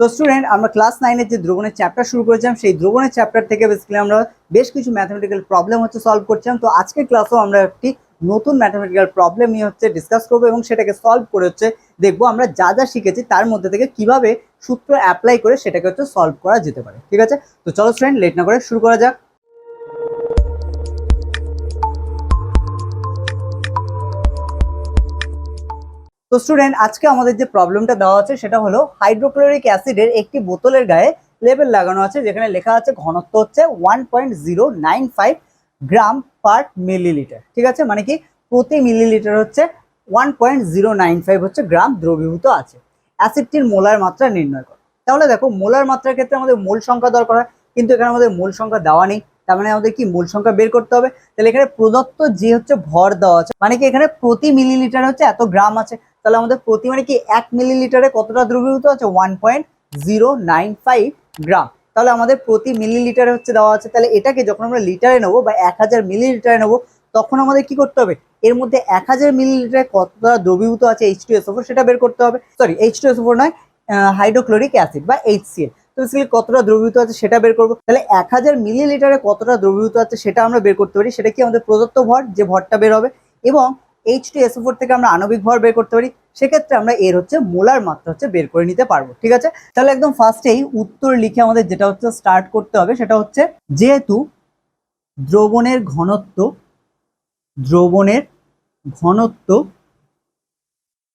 তো স্টুডেন্ট আমরা ক্লাস নাইনের যে দ্রবণের চ্যাপ্টার শুরু করেছিলাম, সেই দ্রবণের চ্যাপ্টার থেকে বেসিক্যালি আমরা বেশ কিছু ম্যাথামেটিক্যাল প্রবলেম হচ্ছে সলভ করছিলাম। তো আজকের ক্লাসেও আমরা একটি নতুন ম্যাথামেটিক্যাল প্রবলেম নিয়ে হচ্ছে ডিসকাস করব এবং সেটাকে সলভ করে হচ্ছে দেখব আমরা যা যা শিখেছি তার মধ্যে থেকে কীভাবে সূত্র অ্যাপ্লাই করে সেটাকে হচ্ছে সলভ করা যেতে পারে। ঠিক আছে? তো চলো স্টুডেন্ট লেট না করে শুরু করা যাক। তো স্টুডেন্ট আজকে আমাদের যে প্রবলেমটা দেওয়া আছে সেটা হলো হাইড্রোক্লোরিক অ্যাসিডের একটি বোতলের গায়ে লেবেল লাগানো আছে, যেখানে লেখা আছে ঘনত্ব হচ্ছে one point zero nine five gram per millilitre ঠিক আছে? মানে কি প্রতি মিলিলিটার হচ্ছে one point zero nine five হচ্ছে গ্রাম দ্রবীভূত আছে। অ্যাসিডটির মোলার মাত্রা নির্ণয় করো। তাহলে দেখো, মোলার মাত্রার ক্ষেত্রে আমাদের মূল সংখ্যা দরকার হয়, কিন্তু এখানে আমাদের মূল সংখ্যা দেওয়া নেই, তার মানে আমাদের কি মূল সংখ্যা বের করতে হবে? তাহলে এখানে প্রদত্ত যে হচ্ছে ভর দেওয়া আছে মানে কি এখানে প্রতি মিলিলিটার হচ্ছে এত গ্রাম আছে তাহলে আমাদের প্রতি মানে কি এক মিলিলিটারে কতটা দ্রবীভূত আছে? One point zero nine five gram তাহলে আমাদের প্রতি মিলিলিটারে হচ্ছে দেওয়া আছে। তাহলে এটাকে যখন আমরা লিটারে নেব বা এক হাজার মিলিলিটারে নেব, তখন আমাদের কি করতে হবে? এর মধ্যে এক হাজার মিলিলিটারে কতটা দ্রবীভূত আছে এইচ টু এসওফোর সেটা বের করতে হবে। Sorry H two S O four নয় হাইড্রোক্লোরিক অ্যাসিড বা এইচসিএল তো বেসিক্যালি কতটা দ্রবীভূত আছে সেটা বের করব। তাহলে এক হাজার মিলিলিটারে কতটা দ্রবীভূত আছে সেটা আমরা বের করতে পারি। সেটা কি আমাদের প্রদত্ত ভর, যে ভরটা বের হবে। এবং এইচ টু এসও ফোর থেকে আমরা আণবিক ভর বের করতে পারি, সেক্ষেত্রে আমরা এর হচ্ছে মোলার মাত্রা হচ্ছে বের করে নিতে পারব, ঠিক আছে? তাহলে একদম ফার্স্টেই উত্তর লিখে আমাদের যেটা হচ্ছে স্টার্ট করতে হবে, সেটা হচ্ছে যেহেতু দ্রবণের ঘনত্ব দ্রবণের ঘনত্ব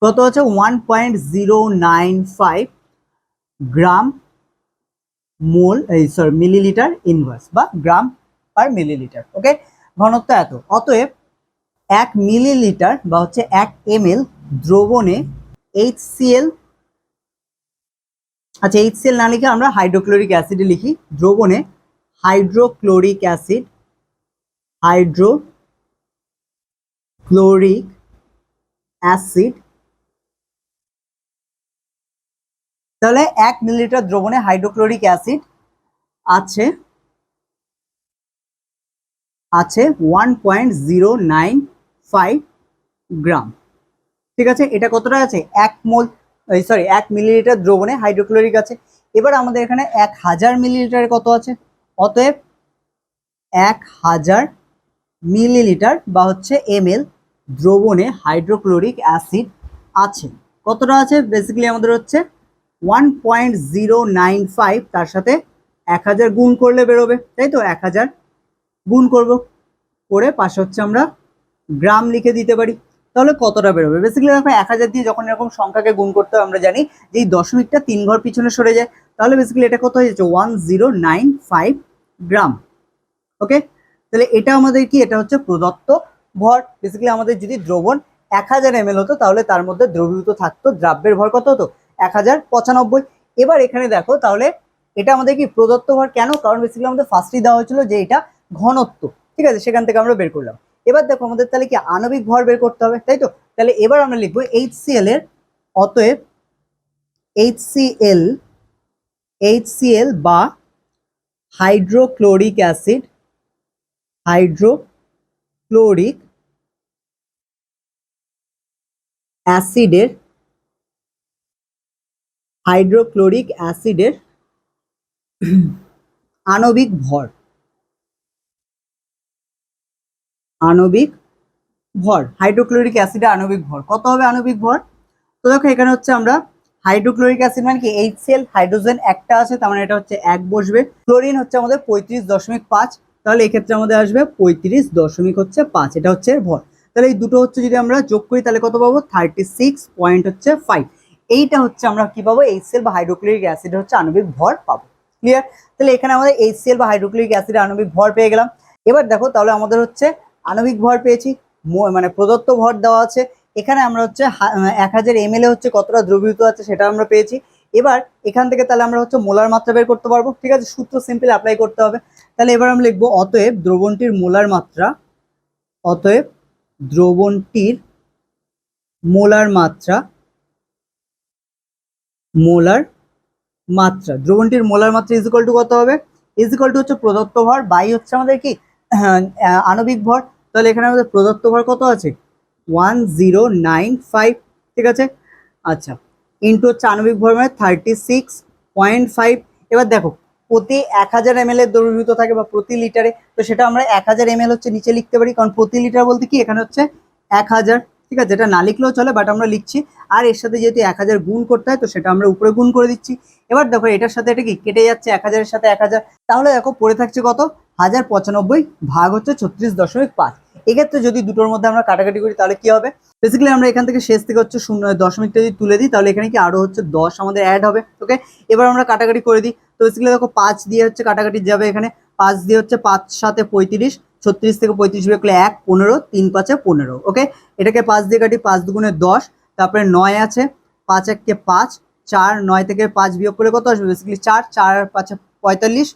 কত হচ্ছে one point zero nine five gram mole, এই সরি মিলিলিটার ইনভার্স বা গ্রাম পার মিলিলিটার ওকে ঘনত্ব এত, অতএব এক মিলিলিটার বা হচ্ছে এক এম দ্রবণে এইচ সিএল আচ্ছা এইচ সিএল না লিখে আমরা হাইড্রোক্লোরিক অ্যাসিডে লিখি, দ্রবণে hydrochloric acid hydrochloric acid. তাহলে এক মিলিলিটার দ্রবণে হাইড্রোক্লোরিক অ্যাসিড আছে আছে one point zero nine five gram ঠিক আছে? এটা কতটা আছে? এক মোল সরি এক মিলিলিটার দ্রবণে হাইড্রোক্লোরিক আছে। এবার আমাদের এখানে এক হাজার মিলিলিটারে কত আছে? অতএব এক হাজার মিলিলিটার বা হচ্ছে এম দ্রবণে হাইড্রোক্লোরিক অ্যাসিড আছে। কতটা আছে? বেসিক্যালি আমাদের হচ্ছে one point zero nine five তার সাথে এক হাজার গুণ করলে বেরোবে। তাই তো? এক হাজার গুণ করব। করে পাশে হচ্ছে আমরা গ্রাম লিখে দিতে পারি, তাহলে কতটা বেরোবে? বেসিক্যালি দেখো, এক হাজার দিয়ে যখন এরকম সংখ্যাকে গুণ করতে আমরা জানি যে এই দশমিকটা তিন ঘর পিছনে সরে যায়। তাহলে বেসিক্যালি এটা কত হয়ে যাচ্ছে? One zero nine five gram okay তাহলে এটা আমাদের কি? এটা হচ্ছে প্রদত্ত ভর। বেসিক্যালি আমাদের যদি দ্রবণ এক হাজার এম হতো, তাহলে তার মধ্যে দ্রবীভূত থাকতো, দ্রাব্যের ভর কত হতো? এক হাজার পঁচানব্বই। এবার এখানে দেখো, তাহলে এটা আমাদের কি? প্রদত্ত ভর। কেন? কারণ বেসিক্যালি আমাদের ফার্স্টই দেওয়া হয়েছিল যে এটা ঘনত্ব, ঠিক আছে? সেখান থেকে আমরা বের করলাম। এবার দেখো আমাদের তাহলে কি আণবিক ভর বের করতে হবে, তাই তো? তাহলে এবার আমরা লিখব এইচ এর অতএব এইচ সিএল এইচ সিএল বা হাইড্রোক্লোরিক অ্যাসিড, হাইড্রোক্লোরিক অ্যাসিডের হাইড্রোক্লোরিক অ্যাসিডের আণবিক ভর। আণবিক ভর হাইড্রোক্লোরিক অ্যাসিডের আণবিক ভর। কত হবে আণবিক ভর? তো দেখো এখানে হচ্ছে আমরা হাইড্রোক্লোরিক অ্যাসিড মানে কি? এইচসিএল হাইড্রোজেন একটা আছে, তার মানে এটা হচ্ছে এক বসবে। ক্লোরিন হচ্ছে আমাদের পঁয়ত্রিশ দশমিক পাঁচ, তাহলে এক্ষেত্রে আমাদের আসবে পঁয়ত্রিশ দশমিক হচ্ছে পাঁচ, এটা হচ্ছে ভর। তাহলে এই দুটো হচ্ছে যদি আমরা যোগ করি, তাহলে কত পাবো? থার্টি সিক্স পয়েন্ট হচ্ছে ফাইভ এইটা হচ্ছে আমরা কি পাবো? এইচসিএল বা হাইড্রোক্লোরিক অ্যাসিড হচ্ছে আণবিক ভর পাবো। ক্লিয়ার তাহলে এখানে আমাদের এইচসিএল বা হাইড্রোক্লোরিক অ্যাসিড আণবিক ভর পেয়ে গেলাম। এবার দেখো, তাহলে আমাদের হচ্ছে আণবিক ভর পেয়েছি মানে প্রদত্ত ভর দেওয়া আছে। এখানে আমরা হচ্ছে এক হাজার এম হচ্ছে কতটা দ্রবীভূত আছে সেটা আমরা পেয়েছি। এবার এখান থেকে তাহলে আমরা হচ্ছে মোলার মাত্রা বের করতে পারব। ঠিক আছে, সূত্র সিম্পল অ্যাপ্লাই করতে হবে। তাহলে এবার আমরা লিখব, অতএব দ্রবণটির মোলার মাত্রা, অতএব দ্রবণটির মোলার মাত্রা মোলার মাত্রা, দ্রবণটির মোলার মাত্রা ইজ টু কত হবে? ইজ টু হচ্ছে প্রদত্ত ভর, বাই হচ্ছে আমাদের কি? আণবিক ভর। তাহলে এখানে আমাদের প্রদত্ত ভর কত আছে? ওয়ান জিরো নাইন ফাইভ ঠিক আছে? আচ্ছা ইন্টু হচ্ছে আণবিক ভর মানে থার্টি সিক্স পয়েন্ট ফাইভ এবার দেখো, প্রতি এক হাজার এম এর দ্রবীভূত থাকে বা প্রতি লিটারে, তো সেটা আমরা এক হাজার এম হচ্ছে নিচে লিখতে পারি, কারণ প্রতি লিটার বলতে কি? এখানে হচ্ছে এক হাজার, ঠিক আছে? এটা না লিখলেও চলে বাট আমরা লিখছি। আর এর সাথে যেহেতু এক হাজার গুণ করতে হয়, তো সেটা আমরা উপরে গুণ করে দিচ্ছি। এবার দেখো, এটার সাথে এটা কি? কেটে যাচ্ছে, এক হাজারের সাথে এক হাজার। তাহলে দেখো, পড়ে থাকছে কত? হাজার পঁচানব্বই ভাগ হচ্ছে ছত্রিশ দশমিক পাঁচ। এক্ষেত্রে যদি দুটোর মধ্যে আমরা কাটাকাটি করি, তাহলে কি হবে? বেসিক্যালি আমরা এখান থেকে শেষ থেকে হচ্ছে শূন্য দশমিকটা যদি তুলে দিই, তাহলে এখানে কি আরও হচ্ছে দশ আমাদের অ্যাড হবে ওকে এবার আমরা কাটাকাটি করে দিই। তো বেসিক্যালি দেখো পাঁচ দিয়ে হচ্ছে কাটাকাটি যাবে এখানে। পাঁচ দিয়ে হচ্ছে পাঁচ সাথে পঁয়ত্রিশ, ছত্রিশ থেকে পঁয়ত্রিশ বিয়োগ করলে এক, পনেরো, তিন পাঁচে পনেরো ওকে এটাকে পাঁচ দিয়ে কাটি পাঁচ দুগুণে দশ, তারপরে নয় আছে, পাঁচ এককে পাঁচ, চার, নয় থেকে পাঁচ বিয়োগ করলে কত আসবে? বেসিক্যালি চার চার পাঁচে পঁয়তাল্লিশ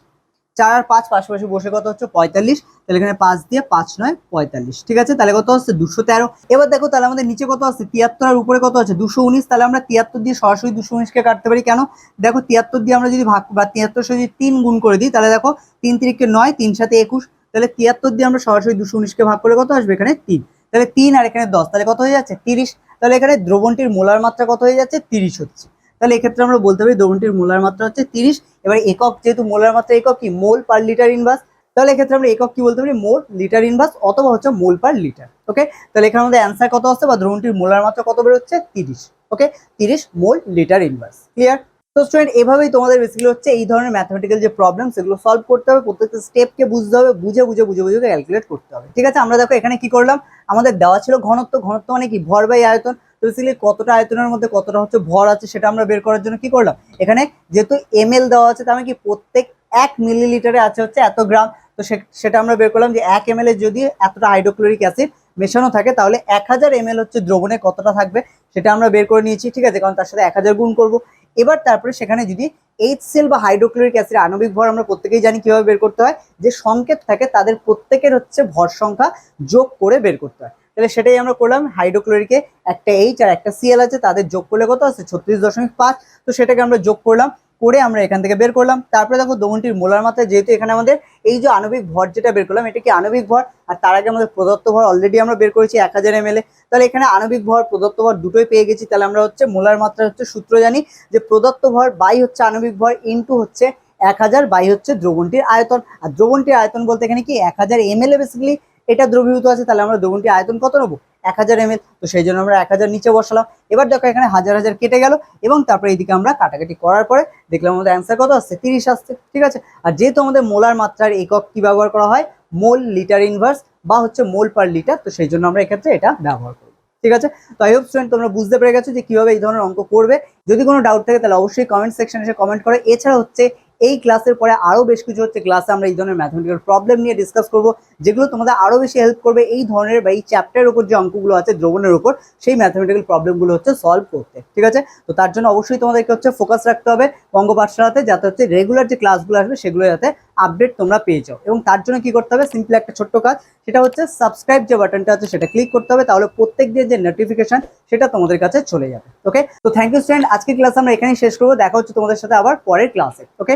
চার আর পাঁচ পাশাপাশি বসে কত হচ্ছে? পঁয়তাল্লিশ। তাহলে এখানে পাঁচ দিয়ে পাঁচ নয়, পঁয়তাল্লিশ। ঠিক আছে? তাহলে কত হচ্ছে? দুশো তেরো। এবার দেখো তাহলে আমাদের নিচে কত আছে? তিয়াত্তর আর উপরে কত আছে? দুশো উনিশ। তাহলে আমরা তিয়াত্তর দিয়ে সরাসরি দুশো উনিশকে কাটতে পারি। কেন? দেখো তিয়াত্তর দিয়ে আমরা যদি ভাগ বা তিয়াত্তর সাথে যদি তিন গুণ করে দিই, তাহলে দেখো তিন তিরিখকে নয়, তিন সাথে একুশ। তাহলে তিয়াত্তর দিয়ে আমরা সরাসরি দুশো উনিশকে ভাগ করলে কত আসবে? এখানে তিন। তাহলে তিন আর এখানে দশ। তাহলে কত হয়ে যাচ্ছে? তিরিশ। তাহলে এখানে দ্রবণটির মোলার মাত্রা কত হয়ে যাচ্ছে? তিরিশ হচ্ছে। তাহলে এক্ষেত্রে আমরা বলতে পারি দ্রবণটির মোলার মাত্রা হচ্ছে তিরিশ। এবার একক যেহেতু মোলার মাত্রা একক, কি? মোল পার লিটার ইনভার্স তাহলে এক্ষেত্রে আমরা একক কি বলতে পারি? মোল লিটার ইনভার্স অথবা হচ্ছে মোল পার লিটার ওকে তাহলে এখানে আমাদের অ্যান্সার কত আসছে বা দ্রবণটির মোলার মাত্রা কত বেরোচ্ছে? তিরিশ ওকে তিরিশ মোল লিটার ইনভার্স ক্লিয়ার তো স্টুডেন্ট এভাবেই তোমাদের বেসিক্যালি হচ্ছে এই ধরনের ম্যাথমেটিক্যাল যে প্রবলেম সেগুলো সলভ করতে হবে। প্রত্যেকটা স্টেপকে বুঝতে হবে, বুঝে বুঝে বুঝে বুঝে ক্যালকুলেট করতে হবে। ঠিক আছে? আমরা দেখো এখানে কি করলাম? আমাদের দেওয়া ছিল ঘনত্ব। ঘনত্ব মানে কি? ভর বাই আয়তন। তো বেসিক্যালি কতটা আয়তনের মধ্যে কতটা হচ্ছে ভর আছে সেটা আমরা বের করার জন্য কি করলাম? এখানে যেহেতু এম দেওয়া আছে, তার মানে কি প্রত্যেক এক মিলিলিটারে আছে হচ্ছে এত গ্রাম। তো সেটা আমরা বের করলাম যে এক এম যদি এতটা হাইড্রোক্লোরিক অ্যাসিড মেশানো থাকে, তাহলে এক হাজার এম হচ্ছে দ্রবণে কতটা থাকবে সেটা আমরা বের করে নিয়েছি, ঠিক আছে? কারণ তার সাথে এক হাজার গুণ করব। এবার তারপরে সেখানে যদি এইচ সেল বা হাইড্রোক্লোরিক অ্যাসিড আণবিক ভর আমরা প্রত্যেকেই জানি কীভাবে বের করতে হয়, যে সংকেত থাকে তাদের প্রত্যেকের হচ্ছে ভর সংখ্যা যোগ করে বের করতে হয়। তাহলে সেটাই আমরা করলাম। হাইড্রোক্লোরিকে একটা এইচ আর একটা সিএল আছে, তাদের যোগ করলে কত আছে? ছত্রিশ দশমিক পাঁচ। তো সেটাকে আমরা যোগ করলাম, করে আমরা এখান থেকে বের করলাম। তারপরে দেখো দ্রবণটির মোলার মাত্রায় যেহেতু এখানে আমাদের এই যে আণবিক ভর যেটা বের করলাম, এটা কি আণবিক ভর? আর তার আগে আমাদের প্রদত্ত ভর অলরেডি আমরা বের করেছি এক হাজার এম তাহলে এখানে আণবিক ভর, প্রদত্ত ভর দুটোই পেয়ে গেছি। তাহলে আমরা হচ্ছে মোলার মাত্রা হচ্ছে সূত্র জানি যে প্রদত্ত ভর বাই হচ্ছে আণবিক ভর ইন্টু হচ্ছে এক হাজার, বাই হচ্ছে দ্রবণটির আয়তন। আর দ্রবণটির আয়তন বলতে এখানে কি? এক হাজার এম এল বেসিক্যালি এটা দ্রবীভূত আছে, তাহলে আমরা দ্রবণটির আয়তন কত নেব? এক হাজার এম তো সেই জন্য আমরা এক হাজার নিচে বসালাম। এবার দেখো এখানে হাজার হাজার কেটে গেল, এবং তারপরে এইদিকে আমরা কাটাকাটি করার পরে দেখলাম আমাদের অ্যান্সার কত আসছে? তিরিশ আসছে, ঠিক আছে? আর যেহেতু আমাদের মোলার মাত্রার একক কি ব্যবহার করা হয়? মোল লিটার ইনভার্স বা হচ্ছে মোল পার লিটার, তো সেই জন্য আমরা এক্ষেত্রে এটা ব্যবহার করি ঠিক আছে? তো আই হোপ স্টুডেন্ট তোমরা বুঝতে পেরে গেছো যে কীভাবে এই ধরনের অঙ্ক করবে। যদি কোনো ডাউট থাকে তাহলে অবশ্যই কমেন্ট সেকশনে এসে কমেন্ট করে। এছাড়া হচ্ছে এই ক্লাসের পরে আরও বেশ কিছু হচ্ছে ক্লাসে আমরা এই ধরনের ম্যাথমেটিক্যাল প্রবলেম নিয়ে ডিসকাস করব, যেগুলো তোমাদের আরও বেশি হেল্প করবে এই ধরনের বা এই চ্যাপ্টারের উপর যে অঙ্কগুলো আছে, দ্রবণের উপর, সেই ম্যাথমেটিক্যাল প্রবলেমগুলো হচ্ছে সলভ করতে, ঠিক আছে? তো তার জন্য অবশ্যই তোমাদেরকে হচ্ছে ফোকাস রাখতে হবে বঙ্গ পাঠশালাতে যাতে হচ্ছে রেগুলার যে ক্লাসগুলো আসবে, সেগুলো যাতে আপডেট তোমরা পেয়ে যাও। এবং তার জন্য কি করতে হবে সিম্পলি একটা ছোট্ট কাজ, সেটা হচ্ছে সাবস্ক্রাইব যে বাটনটা আছে, সেটা ক্লিক করতে হবে, তাহলে প্রত্যেক দিন যে নোটিফিকেশন সেটা তোমাদের কাছে চলে যাবে ওকে তো থ্যাংক ইউ স্টুডেন্ট আজকে ক্লাস আমরা এখানেই শেষ করব, দেখা হচ্ছে তোমাদের সাথে আবার পরের ক্লাসে ওকে